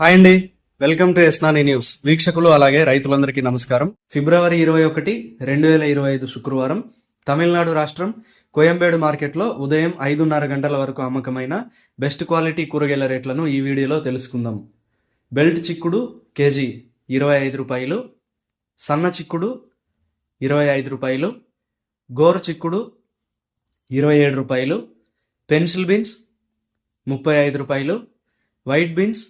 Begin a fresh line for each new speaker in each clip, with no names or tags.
Hi అండి. Welcome to ఎస్నాని news. వీక్షకులు అలాగే రైతులందరికీ నమస్కారం. ఫిబ్రవరి ఇరవై ఒకటి రెండు వేల ఇరవై ఐదు శుక్రవారం తమిళనాడు రాష్ట్రం కోయంబేడు మార్కెట్లో ఉదయం ఐదున్నర గంటల వరకు అమ్మకమైన బెస్ట్ క్వాలిటీ కూరగాయల రేట్లను ఈ వీడియోలో తెలుసుకుందాం. బెల్ట్ చిక్కుడు కేజీ ఇరవై ఐదు రూపాయలు సన్న చిక్కుడు ఇరవై ఐదు రూపాయలు గోరు చిక్కుడు ఇరవై ఏడు రూపాయలు పెన్సిల్ బీన్స్ ముప్పై ఐదు రూపాయలు వైట్ బీన్స్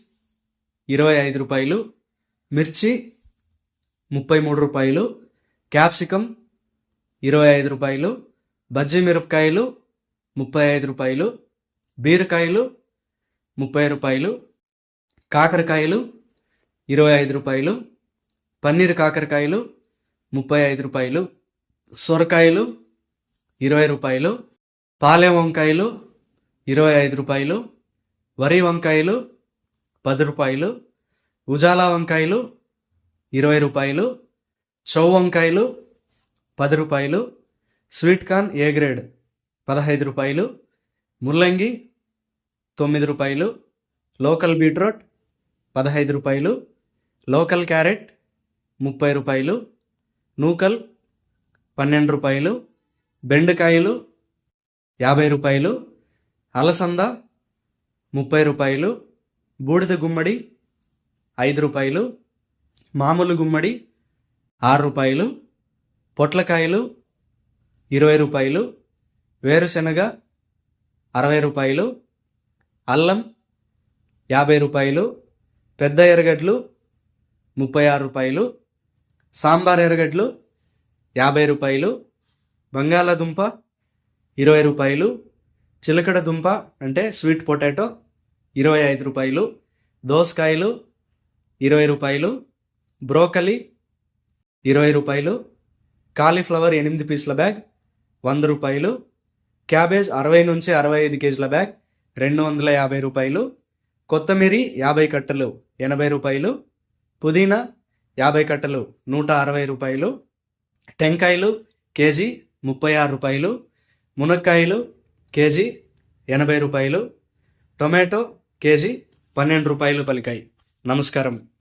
ఇరవై ఐదు రూపాయలు మిర్చి ముప్పై మూడు రూపాయలు క్యాప్సికమ్ ఇరవై ఐదు రూపాయలు బజ్జీ మిరపకాయలు ముప్పై ఐదు రూపాయలు బీరకాయలు ముప్పై రూపాయలు కాకరకాయలు ఇరవై ఐదు రూపాయలు పన్నీర్ కాకరకాయలు ముప్పై ఐదు రూపాయలు సొరకాయలు ఇరవై రూపాయలు పాలెం వంకాయలు ఇరవై ఐదు రూపాయలు వరి వంకాయలు పది రూపాయలు ఉజాలా వంకాయలు ఇరవై రూపాయలు చౌ వంకాయలు పది రూపాయలు స్వీట్ కార్న్ ఏ గ్రేడ్ పదహైదు రూపాయలు ముల్లంగి తొమ్మిది రూపాయలు లోకల్ బీట్రూట్ పదహైదు రూపాయలు లోకల్ క్యారెట్ ముప్పై రూపాయలు నూకల్ పన్నెండు రూపాయలు బెండకాయలు యాభై రూపాయలు అలసంద ముప్పై రూపాయలు బూడిద గుమ్మడి ఐదు రూపాయలు మామూలు గుమ్మడి ఆరు రూపాయలు పొట్లకాయలు ఇరవై రూపాయలు వేరుశనగ అరవై రూపాయలు అల్లం యాభై రూపాయలు పెద్ద ఎరగడ్లు ముప్పై ఆరు రూపాయలు సాంబార్ ఎరగడ్లు యాభై రూపాయలు బంగాళాదుంప ఇరవై రూపాయలు చిలకడ దుంప అంటే స్వీట్ పొటాటో ఇరవై ఐదు రూపాయలు దోసకాయలు ఇరవై రూపాయలు బ్రోకలి ఇరవై రూపాయలు కాలీఫ్లవర్ ఎనిమిది పీసుల బ్యాగ్ వంద రూపాయలు క్యాబేజ్ అరవై నుంచి అరవై ఐదు కేజీల బ్యాగ్ రెండు వందల యాభై రూపాయలు కొత్తమీరి యాభై కట్టలు ఎనభై రూపాయలు పుదీనా యాభై కట్టలు నూట అరవై రూపాయలు టెంకాయలు కేజీ ముప్పై ఆరు రూపాయలు మునక్కాయలు కేజీ ఎనభై రూపాయలు టొమాటో కేజీ పన్నెండు రూపాయలు పలికాయి. నమస్కారం.